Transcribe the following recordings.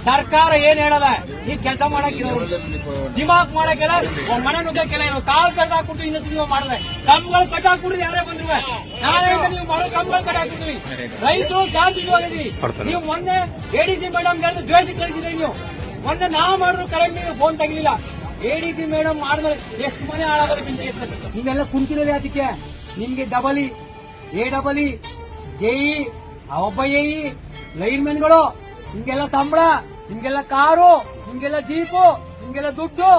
ಸರ್ಕಾರ ಏನ್ ಹೇಳದ? ಈ ಕೆಲಸ ಮಾಡಕ್ಕಿಲ್ಲ ದಿಮಾಕ್ ಮಾಡಕ್ಕೆಲ್ಲ ಮನೆ ನುಗ್ಗಕ್ಕೆಲ್ಲ ಇವ್ರು ಕಾಲ್ ಕಟ್ ಹಾಕ್ಬಿಟ್ಟು ಇನ್ನೊಂದು ನೀವು ಮಾಡಿದ್ರೆ. ಕಂಬಗಳು ಕಟ್ ಹಾಕ್ಬಿಟ್ರಿ ಯಾರೇ ಬಂದ್ರೆ ನಾಳೆ ನೀವು ಮಾಡೋ ಕಂಬಗಳು ಕಟ್ ಹಾಕ್ಬಿಟ್ವಿ ರೈತರು ಶಾಂತಿ ಹೋಗಿದ್ವಿ ನೀವು ಮೊನ್ನೆ ಎಡಿಸಿ ಮೇಡಮ್ ದ್ವೇಷ ಕಳಿಸಿದ್ರಿ ನೀವು. ಮೊನ್ನೆ ನಾವು ಮಾಡಿದ್ರು ಕರೆಕ್ಟ್ ನೀವು ಫೋನ್ ತೆಗಿಲಿಲ್ಲ ಎಡಿಸಿ ಮೇಡಮ್ ಮಾಡಿದ್ರೆ ಎಷ್ಟು ಮನೆ ಹಾಳಾಗೋದು? ನೀವೆಲ್ಲ ಕುಂತಿರಲಿ ಅದಕ್ಕೆ ನಿಮ್ಗೆ ಡಬಲಿ ಎ ಡಬಲ್ ಜೆಇ ಒಬ್ಬ ಎಇ ಲೈನ್ ಮೆನ್ಗಳು ಹಿಂಗೆಲ್ಲ ಸಂಬಳ ಹಿಂಗೆಲ್ಲ ಕಾರು ಹಿಂಗೆಲ್ಲ ಜೀಪು ಹಿಂಗೆಲ್ಲ ದುಡ್ಡು.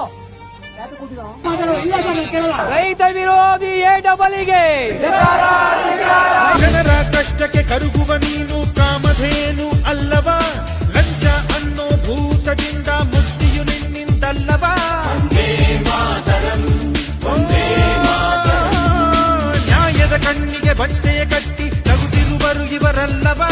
ರೈತ ವಿರೋಧಿ ಎ ಡಬಲಿಗೆ ಜನರ ಕಷ್ಟಕ್ಕೆ ಕರುಗುವ ನೀನು ಕಾಮಧೇನು ಅಲ್ಲವಾ? ಲಂಚ ಅನ್ನೋ ಭೂತದಿಂದ ಮುಕ್ತಿಯು ನಿನ್ನಿಂದಲ್ಲವಾ? ನ್ಯಾಯದ ಕಣ್ಣಿಗೆ ಬಟ್ಟೆಯ ಕಟ್ಟಿ ತಗುತ್ತಿರುವರು ಇವರಲ್ಲವಾ?